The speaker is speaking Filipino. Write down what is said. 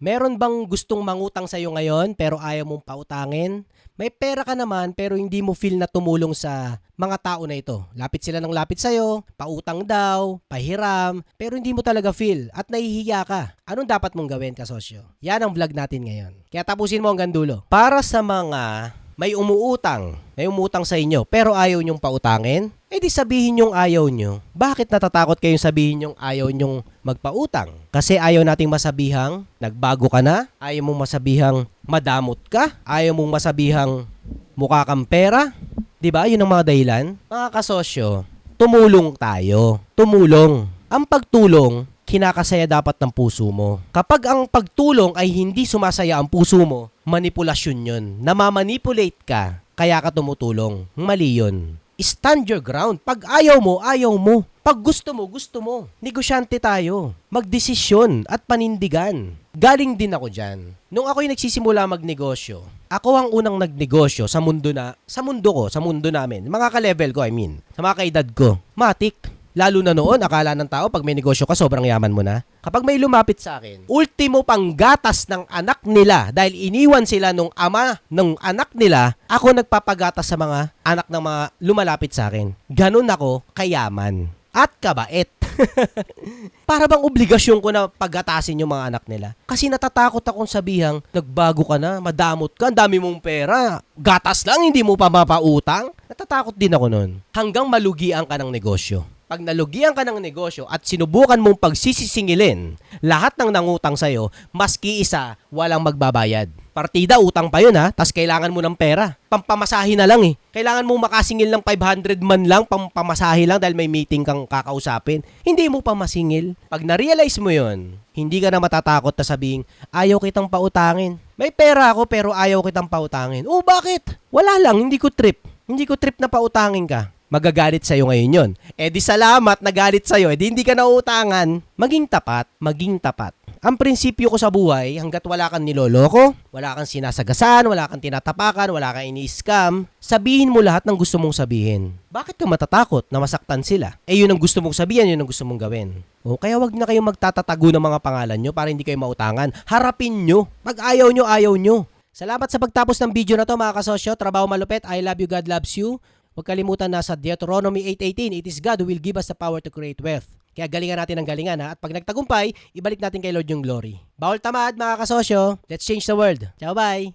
Meron bang gustong mangutang sa'yo ngayon pero ayaw mong pautangin? May pera ka naman pero hindi mo feel na tumulong sa mga tao na ito. Lapit sila ng lapit sa'yo, pautang daw, pahiram, pero hindi mo talaga feel at nahihiya ka. Anong dapat mong gawin kasosyo? Yan ang vlog natin ngayon. Kaya tapusin mo hanggang dulo. Para sa mga may umuutang, may umutang sa inyo pero ayaw nyong pautangin, eh di sabihin yung ayaw nyo. Bakit natatakot kayong sabihin yung ayaw nyong magpautang? Kasi ayaw nating masabihang nagbago ka na, ayaw mong masabihang madamot ka, ayaw mong masabihang mukha kang pera. ba? Yun ang mga dahilan. Mga kasosyo, tumulong tayo. Tumulong. Ang pagtulong, kinakasaya dapat ng puso mo. Kapag ang pagtulong ay hindi sumasaya ang puso mo, manipulasyon yun. Namamanipulate ka, kaya ka tumutulong. Mali yun. Stand your ground. Pag ayaw mo, ayaw mo. Pag gusto mo, gusto mo. Negosyante tayo. Magdesisyon at panindigan. Galing din ako dyan. Nung ako'y nagsisimula magnegosyo, ako ang unang nagnegosyo sa mundo na, sa mundo ko, sa mundo namin. Mga ka-level ko, I mean. Sa mga kaedad ko. Matik. Lalo na noon, akala ng tao pag may negosyo ka, sobrang yaman mo na. Kapag may lumapit sa akin, ultimo pang gatas ng anak nila dahil iniwan sila nung ama ng anak nila, ako nagpapagatas sa mga anak ng mga lumalapit sa akin. Ganun ako kayaman at kabait. Para bang obligasyon ko na pagatasin yung mga anak nila? Kasi natatakot akong sabihang, nagbago ka na, madamot ka, ang dami mong pera, gatas lang, hindi mo pa mapautang. Natatakot din ako nun. Hanggang malugian ka ng negosyo. Pag nalugian ka ng negosyo at sinubukan mong pagsisisingilin lahat ng nangutang sa'yo, maski isa, walang magbabayad. Partida, utang pa yun ha, tas kailangan mo ng pera. Pampamasahe na lang eh. Kailangan mo makasingil ng 500 man lang, pampamasahe lang dahil may meeting kang kakausapin. Hindi mo pa masingil. Pag na-realize mo yon, hindi ka na matatakot na sabing, ayaw kitang pautangin. May pera ako pero ayaw kitang pautangin. Oh, bakit? Wala lang, hindi ko trip. Hindi ko trip na pautangin ka magagalit sa'yo ngayon yon. Eh di salamat, nagalit sa'yo. Eh di hindi ka nautangan. Maging tapat, maging tapat. Ang prinsipyo ko sa buhay, hanggat wala kang niloloko, wala kang sinasagasan, wala kang tinatapakan, wala kang ini-scam, sabihin mo lahat ng gusto mong sabihin. Bakit ka matatakot na masaktan sila? Eh yun ang gusto mong sabihin, yun ang gusto mong gawin. O kaya wag na kayong magtatatago ng mga pangalan nyo para hindi kayo mautangan. Harapin nyo. Pag ayaw nyo, ayaw nyo. Salamat sa pagtapos ng video na to mga kasosyo. Trabaho malupit. I love you, God loves you. Huwag kalimutan na sa Deuteronomy 8.18, It is God who will give us the power to create wealth. Kaya galingan natin ang galingan ha. At pag nagtagumpay, ibalik natin kay Lord yung glory. Bawal tamad mga kasosyo. Let's change the world. Ciao bye!